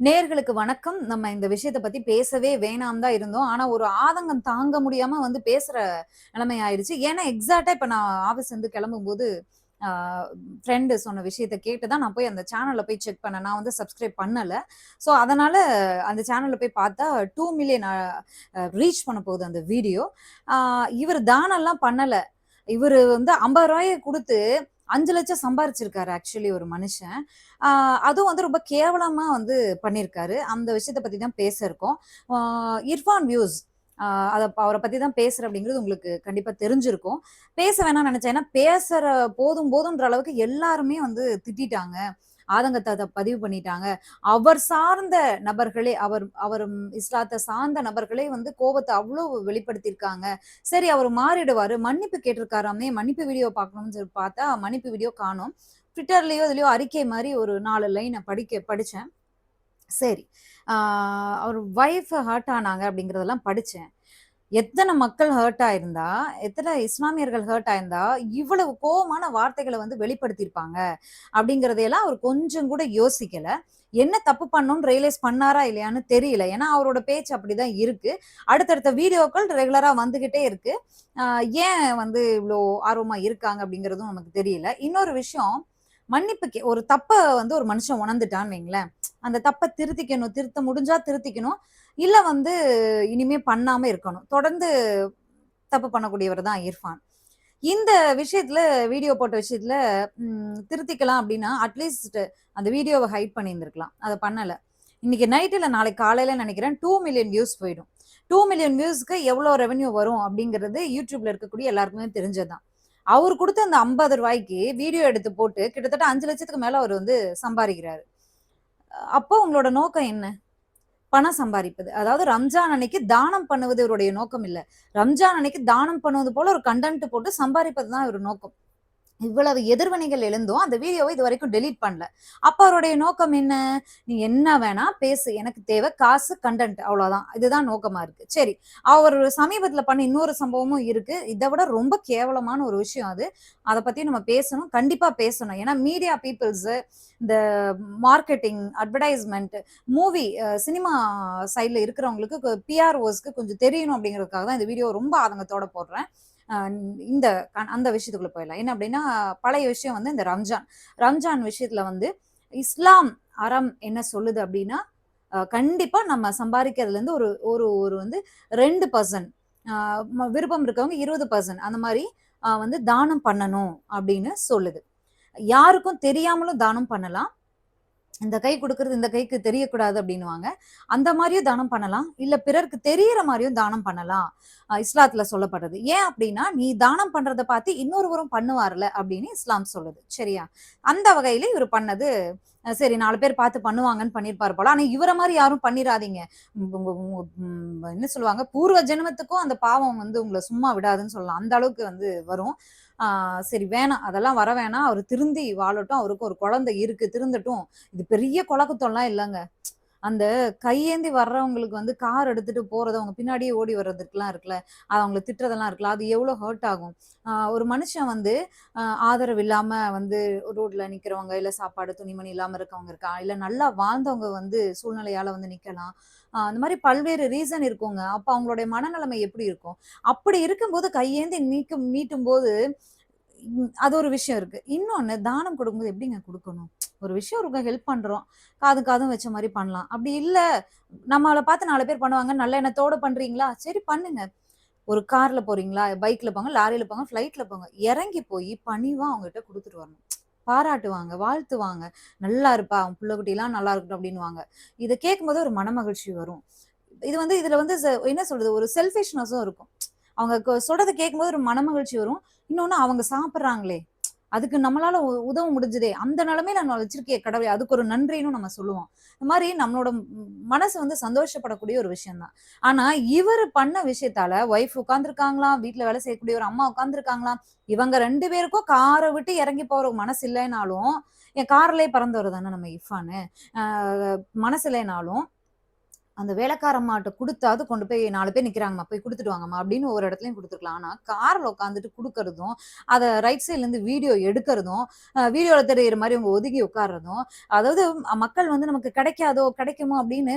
நேர்களுக்கு வணக்கம். நம்ம இந்த விஷயத்த பத்தி பேசவே வேணாம் தான் இருந்தோம். ஆனா, ஒரு ஆதங்கம் தாங்க முடியாம வந்து பேசுற நிலைமை ஆயிடுச்சு. ஏன்னா, எக்ஸாக்டா இப்ப நான் ஆபீஸ் வந்து கிளம்பும்போது, போது ஃப்ரெண்டு சொன்ன விஷயத்த கேட்டு தான் நான் போய் அந்த சேனல்ல போய் செக் பண்ணேன். நான் வந்து சப்ஸ்கிரைப் பண்ணல. ஸோ, அதனால அந்த சேனல்ல போய் பார்த்தா டூ மில்லியன் ரீச் பண்ண போகுது அந்த வீடியோ. இவர் தானெல்லாம் பண்ணலை பண்ணல. இவரு வந்து ஐம்பது ரூபாயை கொடுத்து அஞ்சு லட்சம் சம்பாரிச்சிருக்காரு ஆக்சுவலி ஒரு மனுஷன். அதுவும் வந்து ரொம்ப கேவலமா வந்து பண்ணியிருக்காரு. அந்த விஷயத்த பத்தி தான் பேச இருக்கோம். இர்ஃபான் வியூஸ் அதை அவரை பத்தி தான் பேசுற அப்படிங்கிறது உங்களுக்கு கண்டிப்பா தெரிஞ்சிருக்கும். பேச வேணாம்னு நினைச்சேன் ஏன்னா, பேசுற போதும் போதும்ன்ற அளவுக்கு எல்லாருமே வந்து திட்டிட்டாங்க. ஆதங்கத்தை பதிவு பண்ணிட்டாங்க. அவர் சார்ந்த நபர்களே, அவர் அவர் இஸ்லாத்தை சார்ந்த நபர்களே வந்து கோபத்தை அவ்வளோ வெளிப்படுத்தியிருக்காங்க. சரி அவர் மாறிடுவாரு. மன்னிப்பு கேட்டிருக்காராமே, மன்னிப்பு வீடியோ பார்க்கணும்னு சொல்லி பார்த்தா, மன்னிப்பு வீடியோ காணும் ட்விட்டர்லயோ, எதுலயோ அறிக்கை மாதிரி ஒரு நாலு லைனை படிக்க படித்தேன் சரி. அவர் வைஃப் ஹர்ட் ஆனாங்க அப்படிங்கிறதெல்லாம் படித்தேன் எத்தனை மக்கள் ஹர்ட் ஆயிருந்தா, எத்தனை இஸ்லாமியர்கள் ஹர்ட் ஆயிருந்தா, இவ்வளவு கோவமான வார்த்தைகளை வந்து வெளிப்படுத்தியிருப்பாங்க. அப்படிங்கிறதையெல்லாம் அவர் கொஞ்சம் கூட யோசிக்கல. என்ன தப்பு பண்ணணும்னு ரியலைஸ் பண்ணாரா இல்லையான்னு தெரியல. ஏன்னா, அவரோட பேச்சு அப்படிதான் இருக்கு. அடுத்தடுத்த வீடியோக்கள் ரெகுலரா வந்துகிட்டே இருக்கு. ஏன் வந்து இவ்வளோ ஆர்வமா இருக்காங்க அப்படிங்கிறதும் நமக்கு தெரியல. இன்னொரு விஷயம், மன்னிப்பு கே ஒரு தப்ப வந்து ஒரு மனுஷன் உணர்ந்துட்டான்னு வைங்களேன், அந்த தப்பை திருத்திக்கணும். திருத்த முடிஞ்சா திருத்திக்கணும். இல்ல வந்து இனிமே பண்ணாம இருக்கணும். தொடர்ந்து தப்பு பண்ணக்கூடியவர் தான் இர்ஃபான். இந்த விஷயத்துல வீடியோ போட்ட விஷயத்துல திருத்திக்கலாம் அப்படின்னா, அட்லீஸ்ட் அந்த வீடியோவை ஹைட் பண்ணியிருந்திருக்கலாம். அதை பண்ணல. இன்னைக்கு நைட் இல்லை நாளைக்கு காலையில நினைக்கிறேன் டூ மில்லியன் வியூஸ் போயிடும். டூ மில்லியன் வியூஸ்க்கு எவ்வளோ ரெவன்யூ வரும் அப்படிங்கிறது யூடியூப்ல இருக்கக்கூடிய எல்லாருக்குமே தெரிஞ்சது தான். கொடுத்த அந்த ஐம்பது ரூபாய்க்கு வீடியோ எடுத்து போட்டு கிட்டத்தட்ட 5,00,000க்கு மேல அவர் வந்து சம்பாதிக்கிறாரு அப்போ உங்களோட நோக்கம் என்ன? பணம் சம்பாதிப்பது அதாவது ரம்ஜான் அன்னைக்கு தானம் பண்ணுவது இவருடைய நோக்கம் இல்லை ரம்ஜான் அன்னைக்கு தானம் பண்ணுவது போல ஒரு கன்டென்ட் போட்டு சம்பாரிப்பது தான் இவர் நோக்கம். இவ்வளவு எதிர்வினைகள் எழுந்தும் அந்த வீடியோவை இது வரைக்கும் டெலீட் பண்ணல. அப்போ அவருடைய நோக்கம் என்ன? நீ என்ன வேணா பேசு. எனக்கு தேவை காசு, கண்டென்ட் அவ்வளோதான். இதுதான் நோக்கமா இருக்கு. சரி. அவர் சமீபத்தில் பண்ண இன்னொரு சம்பவமும் இருக்கு. இதை விட ரொம்ப கேவலமான ஒரு விஷயம் அது. அதை பத்தி நம்ம பேசணும். கண்டிப்பா பேசணும். ஏன்னா, மீடியா பீப்புள்ஸ் இந்த மார்க்கெட்டிங், அட்வர்டைஸ்மெண்ட் மூவி சினிமா சைட்ல இருக்கிறவங்களுக்கு பிஆர்ஓஸ்க்கு கொஞ்சம் தெரியணும் அப்படிங்கிறதுக்காக தான் இந்த வீடியோ ரொம்ப ஆதங்கத்தோட போடுறேன். இந்த அந்த விஷயத்துக்குள்ள போயிடலாம். என்ன அப்படின்னா, பழைய விஷயம் வந்து இந்த ரம்ஜான். ரம்ஜான் விஷயத்துல வந்து இஸ்லாம் அறம் என்ன சொல்லுது அப்படின்னா, கண்டிப்பா நம்ம சம்பாரிக்கிறதுலேருந்து ஒரு ஒரு ஒரு வந்து ரெண்டு பர்சன்ட் விருப்பம் இருக்கவங்க 20% அந்த மாதிரி வந்து தானம் பண்ணணும் அப்படின்னு சொல்லுது. யாருக்கும் தெரியாமலும் தானம் பண்ணலாம். இந்த கை கொடுக்கறது இந்த கைக்கு தெரியக்கூடாது அப்படின்னுவாங்க. அந்த மாதிரியும் தானம் பண்ணலாம். இல்ல பிறருக்கு தெரியற மாதிரியும் தானம் பண்ணலாம். இஸ்லாத்துல சொல்லப்படுறது. ஏன் அப்படின்னா, நீ தானம் பண்றத பார்த்து இன்னொருவரும் பண்ணுவார்ல அப்படின்னு இஸ்லாம் சொல்லுது. சரியா? அந்த வகையில இவர் பண்ணது சரி நாலு பேர் பார்த்து பண்ணுவாங்கன்னு பண்ணியிருப்பார் போல. ஆனா இவர மாதிரி யாரும் பண்ணிடாதீங்க என்ன சொல்லுவாங்க, பூர்வ ஜென்மத்துக்கும் அந்த பாவம் வந்து உங்களை சும்மா விடாதுன்னு சொல்லலாம். அந்த அளவுக்கு வந்து வரும். சரி வேணாம். அதெல்லாம் வர வேணாம். அவர் திருந்தி வாழட்டும். அவருக்கு ஒரு குழந்தை இருக்கு. திருந்தட்டும். இது பெரிய கொலை இல்லைங்க அந்த கையேந்தி வர்றவங்களுக்கு வந்து கார் எடுத்துட்டு போறது, அவங்க பின்னாடியே ஓடி வர்றதுக்குலாம் இருக்குல்ல, அது அவங்கள திட்டுறதெல்லாம் இருக்குல்ல, அது எவ்வளோ ஹர்ட் ஆகும். ஒரு மனுஷன் வந்து ஆதரவு இல்லாம வந்து ரோட்ல நிக்கிறவங்க, இல்ல சாப்பாடு, துணிமணி இல்லாம இருக்கவங்க இருக்கா, இல்ல நல்லா வாழ்ந்தவங்க வந்து சூழ்நிலையால வந்து நிக்கலாம். அந்த மாதிரி பல்வேறு ரீசன் இருக்குங்க. அப்ப அவங்களுடைய மனநிலைமை எப்படி இருக்கும்? அப்படி இருக்கும்போது கையேந்தி மீக்கும் மீட்டும் போது அது ஒரு விஷயம் இருக்கு. இன்னொன்னு தானம் கொடுக்கும்போது எப்படிங்க கொடுக்கணும் ஒரு விஷயம் ஒருத்தங்க ஹெல்ப் பண்றோம். காதும் காதும் வச்ச மாதிரி பண்ணலாம். அப்படி இல்ல, நம்மளை பார்த்து நாலு பேர் பண்ணுவாங்க. நல்ல எண்ணத்தோட பண்றீங்களா? சரி பண்ணுங்க. ஒரு கார்ல போறீங்களா? பைக்ல போங்க, லாரியில போங்க, ஃப்ளைட்ல போங்க. இறங்கி போய் பணிவா அவங்ககிட்ட கொடுத்துட்டு வரணும். பாராட்டுவாங்க, வாழ்த்துவாங்க. "நல்லா இருப்பா, அவன் பிள்ளைக்குட்டிலாம் நல்லா இருக்கட்டும்" அப்படின்னுவாங்க. இதை கேட்கும்போது ஒரு மனமகிழ்ச்சி வரும். இது வந்து இதுல வந்து என்ன சொல்றது? ஒரு செல்ஃபிஷ்னஸும் இருக்கும். அவங்க கொ கேட்கும்போது ஒரு மனமகிழ்ச்சி வரும். இன்னொன்னு அவங்க சாப்பிட்றாங்களே அதுக்கு நம்மளால உதவ முடிஞ்சதே, அந்த நிலைமையில நான் வச்சிருக்கே கடவுளே! அதுக்கு ஒரு நன்றின்னு நம்ம சொல்லுவோம். இந்த மாதிரி நம்மளோட மனசு வந்து சந்தோஷப்படக்கூடிய ஒரு விஷயம் தான். ஆனா, இவர் பண்ண விஷயத்தால ஒய்ஃப் உட்காந்துருக்காங்களாம் வீட்டுல வேலை செய்யக்கூடிய ஒரு அம்மா உட்காந்துருக்காங்களாம் இவங்க ரெண்டு பேருக்கும் காரை விட்டு இறங்கி போற மனசு இல்லைனாலும், என் கார்லயே பறந்தவர் தானே நம்ம இர்ஃபானு. மனசு இல்லைனாலும், அந்த வேலைக்காரம்மாட்ட கொடுத்தாவது கொண்டு போய் நாலு பேர் நிக்கிறாங்கம்மா, போய் கொடுத்துட்டு வாங்கம்மா அப்படின்னு ஒரு இடத்துலையும் கொடுத்துருக்கலாம் ஆனால் காரில் உட்காந்துட்டு கொடுக்கறதும் அதை ரைட் சைட்லேருந்து வீடியோ எடுக்கறதும், வீடியோவில் தெரியுற மாதிரி அவங்க ஒதுங்கி உட்கார்றதும், அதாவது மக்கள் வந்து நமக்கு கிடைக்காதோ, கிடைக்குமோ அப்படின்னு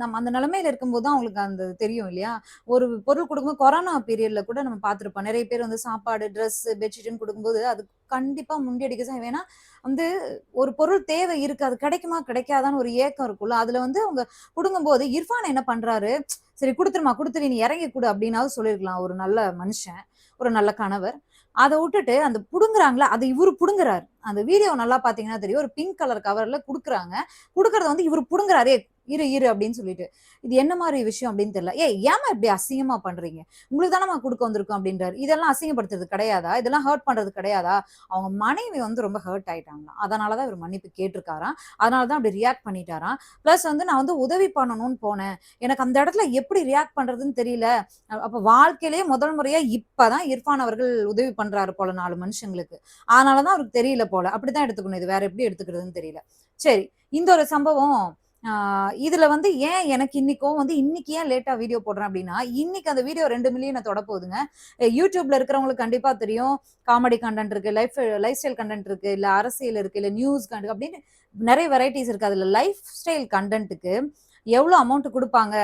நம்ம அந்த நிலமையில இருக்கும்போது தான் அவங்களுக்கு அந்த தெரியும் இல்லையா? ஒரு பொருள் கொடுக்கும்போது கொரோனா பீரியடில் கூட நம்ம பார்த்துருப்போம். நிறைய பேர் வந்து சாப்பாடு, ட்ரெஸ், பெட்ஷீட்னு கொடுக்கும்போது அதுக்கு கண்டிப்பா முண்டியடிக்க தான் ஏன்னா, வந்து ஒரு பொருள் தேவை இருக்கு. அது கிடைக்குமா, கிடைக்காதான்னு ஒரு ஏக்கம் இருக்கும்ல. அதுல வந்து அவங்க புடுங்கும்போது இர்ஃபான் என்ன பண்றாரு, சரி கொடுத்துருமா கொடுத்துரு நீ இறங்கி கொடு அப்படின்னாவது சொல்லியிருக்கலாம். ஒரு நல்ல மனுஷன், ஒரு நல்ல கணவர். அதை விட்டுட்டு அந்த புடுங்குறாங்கல்ல, அது இவரு புடுங்குறாரு. அந்த வீடியோ நல்லா பாத்தீங்கன்னா தெரியும். ஒரு பிங்க் கலர் கவர்ல குடுக்குறாங்க. குடுக்கறத வந்து இவரு புடுங்குறாரு. இரு, இரு" அப்படின்னு சொல்லிட்டு. இது என்ன மாதிரி விஷயம் அப்படின்னு தெரியல. "ஏய் ஏம்மா இப்படி அசிங்கமா பண்றீங்க? உங்களுக்கு தானம்மா கொடுக்க வந்திருக்கோம்" அப்படின்றாரு. இதெல்லாம் அசிங்கப்படுத்துறது கிடையாதா? இதெல்லாம் ஹர்ட் பண்றது கிடையாதா? அவங்க மனைவி வந்து ரொம்ப ஹர்ட் ஆயிட்டாங்களாம். அதனாலதான் தான் மன்னிப்பு கேட்டிருக்காராம். அதனால தான் அப்படி ரியாக்ட் பண்ணிட்டாராம். பிளஸ் வந்து நான் வந்து உதவி பண்ணணும்னு போனேன். எனக்கு அந்த இடத்துல எப்படி ரியாக்ட் பண்றதுன்னு தெரியல. அப்ப வாழ்க்கையிலேயே முதல் முறையா இப்பதான் இர்ஃபான் அவர்கள் உதவி பண்றாரு போல நாலு மனுஷங்களுக்கு. அதனால தான் அவருக்கு தெரியல போல. அப்படிதான் எடுத்துக்கணும். இது வேற எப்படி எடுத்துக்கிறதுன்னு தெரியல. சரி, இந்த ஒரு சம்பவம் இதுல வந்து ஏன் எனக்கு இன்னைக்கும் வந்து இன்னைக்கு ஏன் லேட்டா வீடியோ போடுறேன் அப்படின்னா, இன்னைக்கு அந்த வீடியோ ரெண்டு மில்லியனை தொட போகுதுங்க. யூடியூப்ல இருக்கிறவங்களுக்கு கண்டிப்பா தெரியும். காமெடி கண்டென்ட் இருக்கு, லைஃப் லைஃப் ஸ்டைல் கண்டென்ட் இருக்கு, இல்ல அரசியல் இருக்கு, இல்ல நியூஸ் கன்டென்ட் அப்படின்னு நிறைய வெரைட்டிஸ் இருக்கு. அதுல லைஃப் ஸ்டைல் கண்டென்ட்டுக்கு எவ்வளோ அமௌண்ட் கொடுப்பாங்க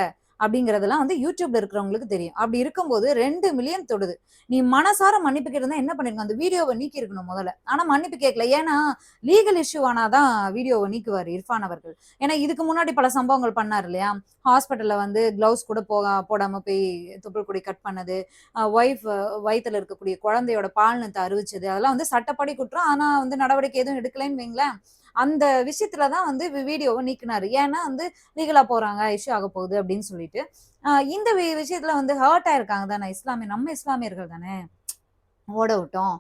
அப்படிங்கிறதெல்லாம் வந்து யூடியூப்ல இருக்கிறவங்களுக்கு தெரியும். அப்படி இருக்கும்போது ரெண்டு மில்லியன் தொடுது. நீ மனசார மன்னிப்பு கேட்டிருந்தா என்ன பண்ணியிருக்கணும்? அந்த வீடியோவ நீக்கியிருக்கணும் முதல்ல. ஆனா மன்னிப்பு கேட்கல. ஏன்னா, லீகல் இஷ்யூ ஆனாதான் தான் நீக்குவார் நீக்குவாரு இர்ஃபான் அவர்கள். ஏன்னா இதுக்கு முன்னாடி பல சம்பவங்கள் பண்ணாரு இல்லையா? ஹாஸ்பிட்டல்ல வந்து கிளவுஸ் கூட போகா போடாம போய் துப்புள் கொடி கட் பண்ணது, ஒய்ஃப் வயிற்றுல இருக்கக்கூடிய குழந்தையோட பால்நத்த அறிவிச்சது அதெல்லாம் வந்து சட்டப்படி குற்றம். ஆனா வந்து நடவடிக்கை எதுவும் எடுக்கலைன்னு வைங்களேன். அந்த விஷயத்துல தான் வந்து வீடியோவை நீக்கினாரு ஏன்னா வந்து லீகலா போறாங்க, இஷ்யூ ஆக போகுது அப்படின்னு சொல்லிட்டு. இந்த வி விஷயத்துல வந்து ஹர்ட் ஆயிருக்காங்க தானே இஸ்லாமிய நம்ம இஸ்லாமியர்கள் தானே. ஓட விட்டோம்.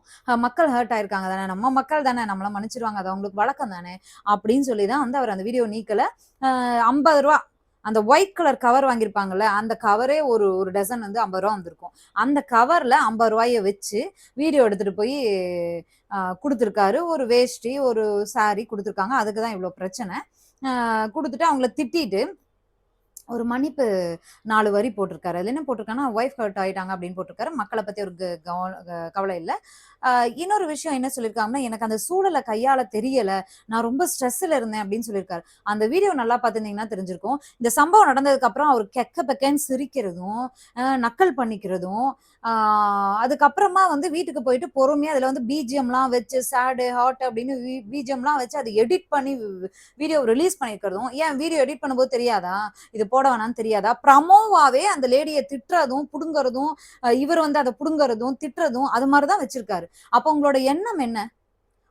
மக்கள் ஹர்ட் ஆயிருக்காங்க தானே. நம்ம மக்கள் தானே. நம்மள மன்னிச்சிருவாங்க அது அவங்களுக்கு வழக்கம் தானே. அப்படின்னு சொல்லி தான் வந்து அவர் அந்த வீடியோ நீக்கல. ஐம்பது ரூபா அந்த ஒயிட் கலர் கவர் வாங்கியிருப்பாங்கல்ல, அந்த கவரே ஒரு ஒரு டசன் வந்து ஐம்பது ரூபா வந்திருக்கும். அந்த கவரில் ஐம்பது ரூபாயை வச்சு வீடியோ எடுத்துகிட்டு போய் கொடுத்துருக்காரு ஒரு வேஷ்டி, ஒரு சாரி கொடுத்துருக்காங்க அதுக்கு தான் இவ்வளோ பிரச்சனை. கொடுத்துட்டு அவங்கள திட்டிட்டு ஒரு மன்னிப்பு நாலு வரி போட்டிருக்காரு. அதுல என்ன போட்டிருக்காருன்னா, ஒய்ஃப் ஹர்ட் ஆகிட்டாங்க அப்படின்னு போட்டிருக்காரு. மக்களை பற்றி ஒரு க கவலை இல்லை இன்னொரு விஷயம் என்ன சொல்லியிருக்காங்கன்னா, எனக்கு அந்த சூழலை கையாள தெரியல. நான் ரொம்ப ஸ்ட்ரெஸ்ல இருந்தேன் அப்படின்னு சொல்லியிருக்காரு. அந்த வீடியோ நல்லா பார்த்துருந்தீங்கன்னா தெரிஞ்சிருக்கும். இந்த சம்பவம் நடந்ததுக்கு அப்புறம் அவர் கெக்க பெக்கேன்னு சிரிக்கிறதும், நக்கல் பண்ணிக்கிறதும், அதுக்கப்புறமா வந்து வீட்டுக்கு போயிட்டு பொறுமையா அதுல வந்து பிஜிஎம்லாம் வச்சு சேடு, ஹார்ட் அப்படின்னு வி பிஜிஎம்லாம் வச்சு அதை எடிட் பண்ணி வீடியோ ரிலீஸ் பண்ணியிருக்கிறதும், ஏன் வீடியோ எடிட் பண்ணும்போது தெரியாதா? இது போட வேணாம்னு தெரியாதா? ப்ரமோவாவே அந்த லேடியை திட்டுறதும், புடுங்குறதும், இவர் வந்து அதை புடுங்குறதும், திட்டுறதும் அது மாதிரி தான் வச்சிருக்காரு. அப்போ உங்களோட எண்ணம் என்ன?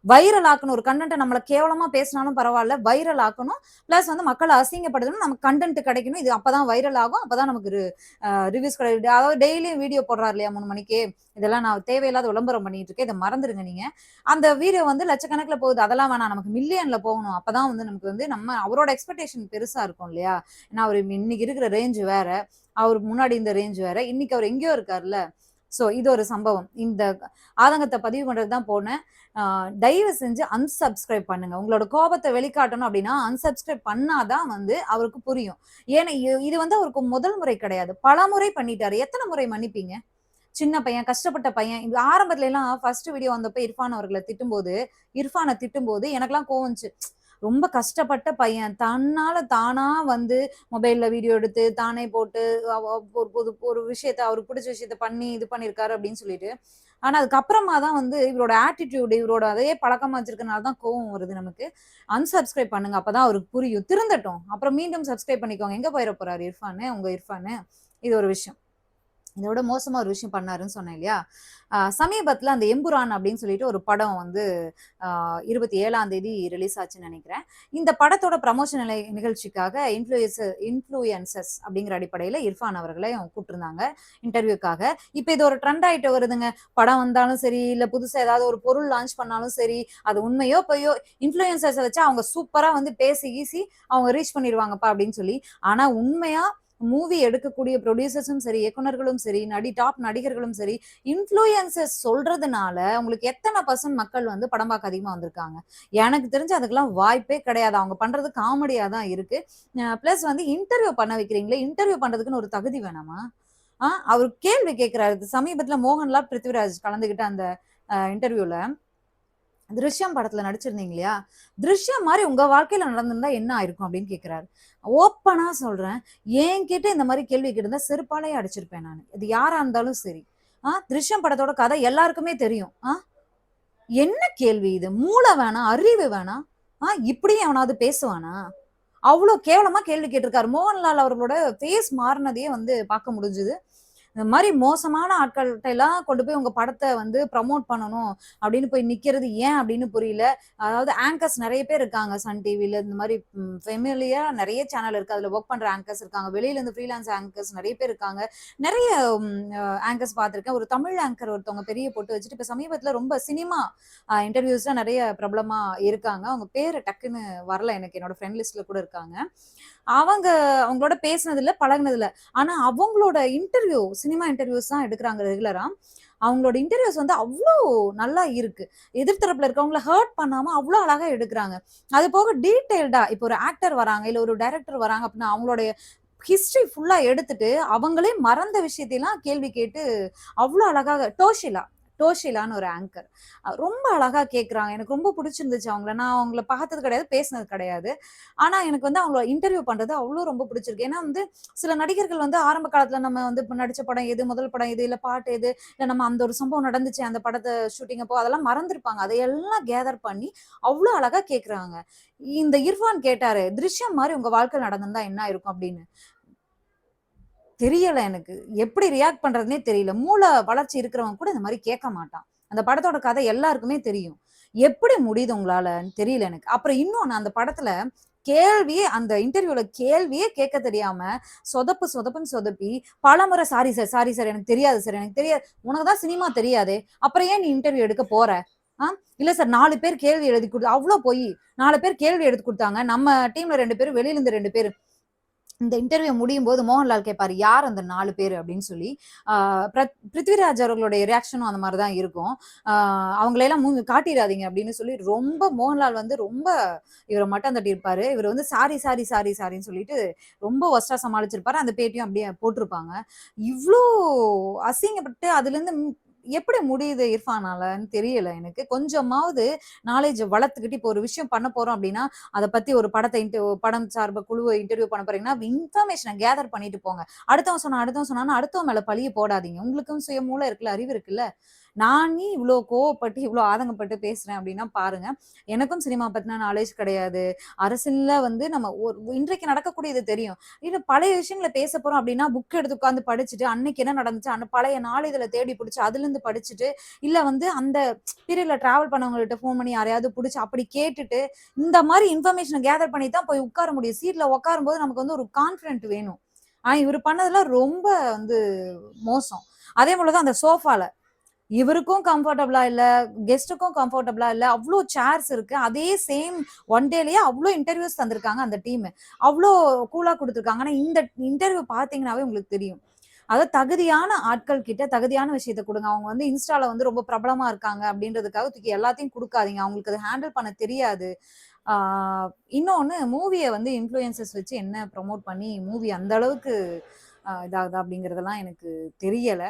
வைரல் ஆக்கணும். ஒரு கண்டென்ட்டை நம்மளை கேவலமா பேசினாலும் பரவாயில்ல வைரல் ஆக்கணும். பிளஸ் வந்து மக்களை அசிங்கப்படுத்தணும். நமக்கு கன்டென்ட் கிடைக்கணும். இது அப்பதான் வைரல் ஆகும். அப்பதான் நமக்கு ரிவ்யூஸ் கிடையாது அதாவது டெய்லியும் வீடியோ போடுறாரு இல்லையா மூணு மணிக்கு. இதெல்லாம் நான் தேவையில்லாத விளம்பரம் பண்ணிட்டு இருக்கேன். இதை மறந்துருங்க நீங்க. அந்த வீடியோ வந்து லட்சக்கணக்கில் போகுது. அதெல்லாம் வேணாம். நமக்கு மில்லியன்ல போகணும். அப்பதான் வந்து நமக்கு வந்து நம்ம அவரோட எக்ஸ்பெக்டேஷன் பெருசா இருக்கும் இல்லையா? ஏன்னா அவர் இன்னைக்கு இருக்கிற ரேஞ்ச் வேற. அவருக்கு முன்னாடி இந்த ரேஞ்ச் வேற. இன்னைக்கு அவர் எங்கேயோ இருக்கார்ல. ஸோ இது ஒரு சம்பவம். இந்த ஆதங்கத்தை பதிவு பண்ணுறது தான் போனேன். தயவு செஞ்சு அன்சப்ஸ்கிரைப் பண்ணுங்க. உங்களோட கோபத்தை வெளிக்காட்டணும் அப்படின்னா, அன்சப்ஸ்கிரைப் பண்ணாதான் வந்து அவருக்கு புரியும். ஏன்னா இது வந்து அவருக்கு முதல் முறை கிடையாது. பல முறை பண்ணிட்டாரு. எத்தனை முறை மன்னிப்பீங்க? சின்ன பையன், கஷ்டப்பட்ட பையன். இது ஆரம்பத்துலலாம் ஃபர்ஸ்ட் வீடியோ வந்தப்ப இர்ஃபான் அவர்களை திட்டும்போது, இர்ஃபானை திட்டும்போது எனக்கெல்லாம் கோவம்ச்சு ரொம்ப கஷ்டப்பட்ட பையன். தன்னால தானா வந்து மொபைல்ல வீடியோ எடுத்து, தானே போட்டு ஒரு புது ஒரு விஷயத்த அவருக்கு பிடிச்ச விஷயத்த பண்ணி இது பண்ணியிருக்காரு அப்படின்னு சொல்லிட்டு. ஆனா அதுக்கப்புறமா தான் வந்து இவரோட ஆட்டிட்யூட், இவரோட அதே பழக்கமா வச்சிருக்கனால தான் கோவம் வருது நமக்கு. அன்சப்ஸ்கிரைப் பண்ணுங்க. அப்பதான் அவருக்கு புரியும். திருந்தட்டும். அப்புறம் மீண்டும் சப்ஸ்கிரைப் பண்ணிக்கோங்க. எங்க போயிட போறாரு இர்ஃபானு? உங்க இர்ஃபானு? இது ஒரு விஷயம். இதோட மோசமா ஒரு விஷயம் பண்ணாருன்னு சொன்னேன் இல்லையா? சமீபத்துல அந்த எம்புரான் அப்படின்னு சொல்லிட்டு ஒரு படம் வந்து இருபத்தி ஏழாம் தேதி ரிலீஸ் ஆச்சுன்னு நினைக்கிறேன் இந்த படத்தோட ப்ரமோஷன் நிலை நிகழ்ச்சிக்காக இன்ஃப்ளூயன்ஸ் இன்ஃப்ளூயன்சர்ஸ் அப்படிங்கிற அடிப்படையில இர்ஃபான் அவர்களையும் கூப்பிட்டுருந்தாங்க இன்டர்வியூக்காக. இப்போ இது ஒரு ட்ரெண்ட் ஆயிட்டு வருதுங்க. படம் வந்தாலும் சரி, இல்ல புதுசா ஏதாவது ஒரு பொருள் லான்ச் பண்ணாலும் சரி, அது உண்மையோ பொய்யோ இன்ஃப்ளூயன்சர்ஸ வச்சு அவங்க சூப்பரா வந்து பேசி ஈஸி அவங்க ரீச் பண்ணிடுவாங்கப்பா அப்படின்னு சொல்லி. ஆனா உண்மையா மூவி எடுக்கக்கூடிய ப்ரொடியூசர்ஸும் சரி இயக்குனர்களும் சரி நடி டாப் நடிகர்களும் சரி இன்ஃப்ளூயன்சஸ் சொல்றதுனால உங்களுக்கு எத்தனை பர்சன்ட் மக்கள் வந்து படம் பார்க்க அதிகமா வந்திருக்காங்க? எனக்கு தெரிஞ்சு அதுக்கெல்லாம் வாய்ப்பே கிடையாது. அவங்க பண்றது காமெடியா தான் இருக்கு. பிளஸ் வந்து இன்டர்வியூ பண்ண வைக்கிறீங்களே இன்டர்வியூ பண்றதுக்குன்னு ஒரு தகுதி வேணாமா? ஆ அவர் கேள்வி கேட்கிறாரு சமீபத்துல மோகன்லால் பிருத்திவிராஜ் கலந்துகிட்ட அந்த இன்டர்வியூல திருஷ்யம் படத்துல நடிச்சிருந்தீங்க இல்லையா திருஷ்யம் மாதிரி உங்க வாழ்க்கையில நடந்திருந்தா என்ன ஆயிருக்கும் அப்படின்னு கேக்குறாரு. ஓப்பனா சொல்றேன். என்கிட்ட இந்த மாதிரி கேள்வி கேட்டிருந்தா செருப்பாலேயே அடிச்சிருப்பேன் நான். இது யாரா இருந்தாலும் சரி. ஆ திருஷ்யம் படத்தோட கதை எல்லாருக்குமே தெரியும். ஆ என்ன கேள்வி இது? மூளை வேணாம் அறிவு வேணாம் ஆ இப்படியும் அவனாவது பேசுவானா? அவ்வளோ கேவலமா கேள்வி கேட்டிருக்காரு. மோகன்லால் அவர்களோட ஃபேஸ் மாறினதையே வந்து பார்க்க முடிஞ்சுது. இந்த மாதிரி மோசமான ஆட்கள்கிட்ட எல்லாம் கொண்டு போய் உங்க படத்தை வந்து ப்ரமோட் பண்ணணும் அப்படின்னு போய் நிக்கிறது ஏன் அப்படின்னு புரியல. அதாவது ஆங்கர்ஸ் நிறைய பேர் இருக்காங்க சன் டிவில இந்த மாதிரி ஃபெமிலியா நிறைய சேனல் இருக்கு. அதுல ஒர்க் பண்ற ஆங்கர்ஸ் இருக்காங்க. வெளியில இருந்து ஃப்ரீலான்ஸ் ஆங்கர்ஸ் நிறைய பேர் இருக்காங்க. நிறைய ஆங்கர்ஸ் பார்த்திருக்கேன். ஒரு தமிழ் ஆங்கர் ஒருத்தவங்க பெரிய போட்டு வச்சுட்டு இப்ப சமீபத்துல ரொம்ப சினிமா இன்டர்வியூஸ்லாம் நிறைய பிரபலமா இருக்காங்க. அவங்க பேரு டக்குன்னு வரல எனக்கு. என்னோட ஃப்ரெண்ட் லிஸ்ட்ல கூட இருக்காங்க. அவங்க அவங்களோட பேசினது இல்ல ஆனா அவங்களோட இன்டர்வியூ சினிமா இன்டர்வியூஸ் தான் எடுக்கிறாங்க ரெகுலரா அவங்களோட இன்டர்வியூஸ் வந்து அவ்வளோ நல்லா இருக்கு. எதிர்த்தரப்புல இருக்கவங்கள ஹர்ட் பண்ணாம அவ்வளோ அழகா எடுக்கிறாங்க. அது போக டீட்டெயில்டா இப்போ ஒரு ஆக்டர் வராங்க இல்ல ஒரு டைரக்டர் வராங்க அப்படின்னா அவங்களுடைய ஹிஸ்ட்ரி ஃபுல்லாக எடுத்துட்டு அவங்களே மறந்த விஷயத்தையெல்லாம் கேள்வி கேட்டு அவ்வளோ அழகாக டோஷிலா டோஷிலான்னு ஒரு ஆங்கர் ரொம்ப அழகா கேட்குறாங்க எனக்கு ரொம்ப பிடிச்சிருந்துச்சு அவங்கள. நான் அவங்கள பார்த்தது கிடையாது பேசினது கிடையாது. ஆனா எனக்கு வந்து அவங்கள இன்டர்வியூ பண்றது அவ்வளோ ரொம்ப பிடிச்சிருக்கு. ஏன்னா வந்து சில நடிகர்கள் வந்து ஆரம்ப காலத்துல நம்ம வந்து இப்போ நடிச்ச படம் எது முதல் படம் எது இல்லை பாட்டு எது இல்லை நம்ம அந்த ஒரு சம்பவம் நடந்துச்சு அந்த படத்தை ஷூட்டிங் அப்போ அதெல்லாம் மறந்துருப்பாங்க. அதையெல்லாம் கேதர் பண்ணி அவ்வளோ அழகா கேட்குறாங்க இந்த இர்ஃபான் கேட்டாரு திருஷ்யம் மாதிரி உங்க வாழ்க்கை நடந்திருந்தா என்ன இருக்கும் அப்படின்னு. தெரியல எனக்கு. எப்படி ரியாக்ட் பண்றதுனே தெரியல. மூளை வளர்ச்சி இருக்கிறவங்க கூட இந்த மாதிரி கேட்க மாட்டான். அந்த படத்தோட கதை எல்லாருக்குமே தெரியும். எப்படி முடியுது உங்களாலன்னு தெரியல எனக்கு. அப்புறம் இன்னொன்னு அந்த படத்துல கேள்வியே அந்த இன்டர்வியூல கேள்வியே கேட்க தெரியாம சொதப்பு சொதப்புன்னு சொதப்பி பலமுறை சாரி சார் சாரி சார் எனக்கு தெரியாது சார் எனக்கு தெரியாது. உனக்கு தான் சினிமா தெரியாதே. அப்புறம் ஏன் நீ இன்டர்வியூ எடுக்க போற? ஆ? இல்ல சார் நாலு பேர் கேள்வி எழுதி கொடுத்து அவ்வளோ போய். நாலு பேர் கேள்வி எடுத்து கொடுத்தாங்க. நம்ம டீம்ல ரெண்டு பேரும் வெளியில இருந்து ரெண்டு பேர் இந்த இன்டர்வியூ முடியும் போது மோகன்லால் கேட்பார் யார் அந்த நாலு பேர்? அப்படின்னு சொல்லி பிருத்விராஜ் அவர்களுடைய ரியாக்ஷனும் அந்த மாதிரி தான் இருக்கும் அவங்களையெல்லாம் மூவி காட்டிடாதீங்க அப்படின்னு சொல்லி ரொம்ப மோகன்லால் வந்து ரொம்ப இவரை மட்டம் தட்டியிருப்பாரு இவர் வந்து சாரி சாரி சாரி சாரின்னு சொல்லிட்டு ரொம்ப ஒஸ்டா சமாளிச்சிருப்பாரு. அந்த பேட்டியும் அப்படியே போட்டிருப்பாங்க. இவ்வளோ அசிங்கப்பட்டு அதுலேருந்து எப்படி முடியுது இர்ஃபானாலன்னு தெரியல எனக்கு. கொஞ்சமாவது நாலேஜ் வளர்த்துக்கிட்டு இப்போ ஒரு விஷயம் பண்ண போறோம் அப்படின்னா அதை பத்தி ஒரு படத்தை படம் சார்ப குழுவை இன்டர்வியூ பண்ண போறீங்கன்னா இன்ஃபர்மேஷனை கேதர் பண்ணிட்டு போங்க. அடுத்தவன் சொன்னா அடுத்தவன் சொன்னா அடுத்தவன் மேல பழிய போடாதீங்க. உங்களுக்கும் சுய மூளை இருக்குல்ல அறிவு இருக்குல்ல. நான் இவ்வளோ கோவப்பட்டு இவ்வளோ ஆதங்கப்பட்டு பேசுறேன் அப்படின்னா பாருங்க. எனக்கும் சினிமா பத்தின நாலேஜ் கிடையாது. அரசியலில் வந்து நம்ம ஒரு இன்றைக்கு நடக்கக்கூடியது தெரியும். இல்லை பழைய விஷயங்களை பேச போறோம் அப்படின்னா புக் எடுத்து உட்காந்து படிச்சுட்டு அன்னைக்கு என்ன நடந்துச்சு அந்த பழைய நாளிதழை தேடி பிடிச்சி அதுல இருந்து படிச்சுட்டு இல்ல வந்து அந்த பீரியட்ல டிராவல் பண்ணவங்கள்ட்ட ஃபோன் பண்ணி யாரையாவது பிடிச்சி அப்படி கேட்டுட்டு இந்த மாதிரி இன்ஃபர்மேஷனை கேதர் பண்ணி தான் போய் உட்கார முடியும். சீட்ல உட்காரும் போது நமக்கு வந்து ஒரு கான்பிடென்ட் வேணும். ஆனா இவர் பண்ணதெல்லாம் ரொம்ப வந்து மோசம். அதே போலதான் அந்த சோஃபால இவருக்கும் கம்ஃபர்டபுளா இல்ல கெஸ்ட்டுக்கும் கம்ஃபர்டபுளா இல்ல அவ்வளோ சேர்ஸ் இருக்கு. அதே சேம் ஒன் டேலயே அவ்வளோ இன்டர்வியூஸ் தந்திருக்காங்க அந்த டீம் அவ்வளோ கூலா கொடுத்துருக்காங்க. ஆனா இந்த இன்டர்வியூ பாத்தீங்கன்னாவே உங்களுக்கு தெரியும். அதாவது தகுதியான ஆட்கள் கிட்ட தகுதியான விஷயத்த கொடுங்க. அவங்க வந்து இன்ஸ்டால வந்து ரொம்ப பிரபலமா இருக்காங்க அப்படின்றதுக்காக தூக்கி எல்லாத்தையும் கொடுக்காதீங்க. அவங்களுக்கு அதை ஹேண்டில் பண்ண தெரியாது. இன்னொன்னு மூவியை வந்து இன்ஃப்ளூயன்சஸ் வச்சு என்ன ப்ரொமோட் பண்ணி மூவி அந்த அளவுக்கு இதாகுதா அப்படிங்கறதெல்லாம் எனக்கு தெரியலை.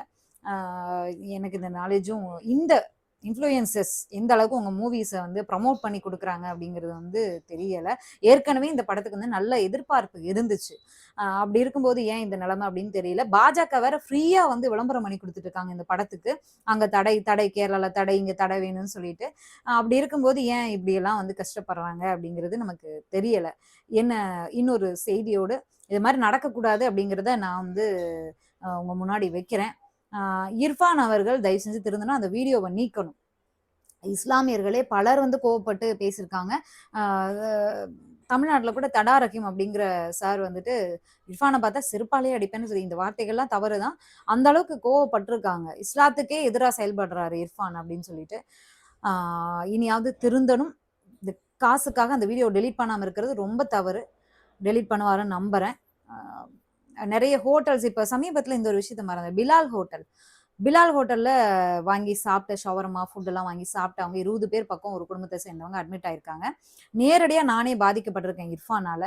எனக்கு இந்த நாலேஜும் இந்த இன்ஃப்ளூயன்சஸ் எந்த அளவுக்கு உங்கள் மூவிஸை வந்து ப்ரமோட் பண்ணி கொடுக்குறாங்க அப்படிங்கிறது வந்து தெரியலை. ஏற்கனவே இந்த படத்துக்கு வந்து நல்ல எதிர்பார்ப்பு இருந்துச்சு. அப்படி இருக்கும்போது ஏன் இந்த நிலைமை அப்படின்னு தெரியல. பாஜக வேற ஃப்ரீயாக வந்து விளம்பரம் பண்ணி கொடுத்துட்டு இருக்காங்க இந்த படத்துக்கு. அங்கே தடை தடை கேரளாவில் தடை இங்கே தடை வேணும்னு சொல்லிட்டு. அப்படி இருக்கும்போது ஏன் இப்படியெல்லாம் வந்து கஷ்டப்படுறாங்க அப்படிங்கிறது நமக்கு தெரியலை. என்ன இன்னொரு செய்தியோடு இது மாதிரி நடக்கக்கூடாது அப்படிங்கிறத நான் வந்து உங்கள் முன்னாடி வைக்கிறேன். இர்ஃபான் அவர்கள் தயவு செஞ்சு திருந்தனா அந்த வீடியோவை நீக்கணும். இஸ்லாமியர்களே பலர் வந்து கோவப்பட்டு பேசியிருக்காங்க. தமிழ்நாட்டில் கூட தடா ரஹீம் அப்படிங்கிற சார் வந்துட்டு இர்ஃபானை பார்த்தா செருப்பாலே அடிப்பேன்னு சொல்லி இந்த வார்த்தைகள்லாம் தவறு தான். அந்த அளவுக்கு கோவப்பட்டிருக்காங்க. இஸ்லாத்துக்கே எதிராக செயல்படுறாரு இர்ஃபான் அப்படின்னு சொல்லிட்டு. இனியாவது திருந்தனும் இந்த காசுக்காக அந்த வீடியோ டெலிட் பண்ணாமல் இருக்கிறது ரொம்ப தவறு. டெலிட் பண்ணுவாருன்னு நம்புறேன். நிறைய ஹோட்டல்ஸ் இப்ப சமீபத்துல இந்த ஒரு விஷயத்த மறந்தேன். பிலால் ஹோட்டல். பிலால் ஹோட்டல்ல வாங்கி சாப்பிட்ட ஷவர்மா ஃபுட் எல்லாம் வாங்கி சாப்பிட்டு அவங்க இருபது பேர் பக்கம் ஒரு குடும்பத்தை சேர்ந்தவங்க அட்மிட் ஆயிருக்காங்க. நேரடியா நானே பாதிக்கப்பட்டிருக்கேன் இர்ஃபானால.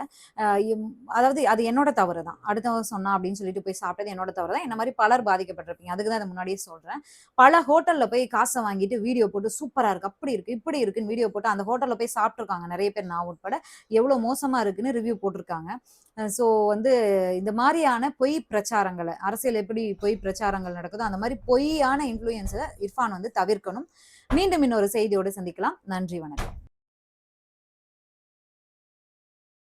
அதாவது அது என்னோட தவறு தான். அடுத்தவங்க சொன்னா அப்படின்னு சொல்லிட்டு போய் சாப்பிட்டது என்னோட தவறு தான். என்ன மாதிரி பலர் பாதிக்கப்பட்டிருப்பீங்க? அதுக்கு தான் முன்னாடியே சொல்றேன். பல ஹோட்டல்ல போய் காசை வாங்கிட்டு வீடியோ போட்டு சூப்பரா இருக்கு அப்படி இருக்கு இப்படி இருக்குன்னு வீடியோ போட்டு அந்த ஹோட்டல்ல போய் சாப்பிட்டுருக்காங்க. நிறைய பேர் நான் உட்பட. எவ்வளவு மோசமா இருக்குன்னு ரிவ்யூ போட்டிருக்காங்க. ஸோ வந்து இந்த மாதிரியான பொய் பிரச்சாரங்களை அரசியல் எப்படி பொய் பிரச்சாரங்கள் நடக்குதோ அந்த மாதிரி பொய்யான இன்ஃப்ளூயன்ஸை இர்ஃபான் வந்து தவிர்க்கணும். மீண்டும் இன்னொரு செய்தியோடு சந்திக்கலாம். நன்றி வணக்கம்.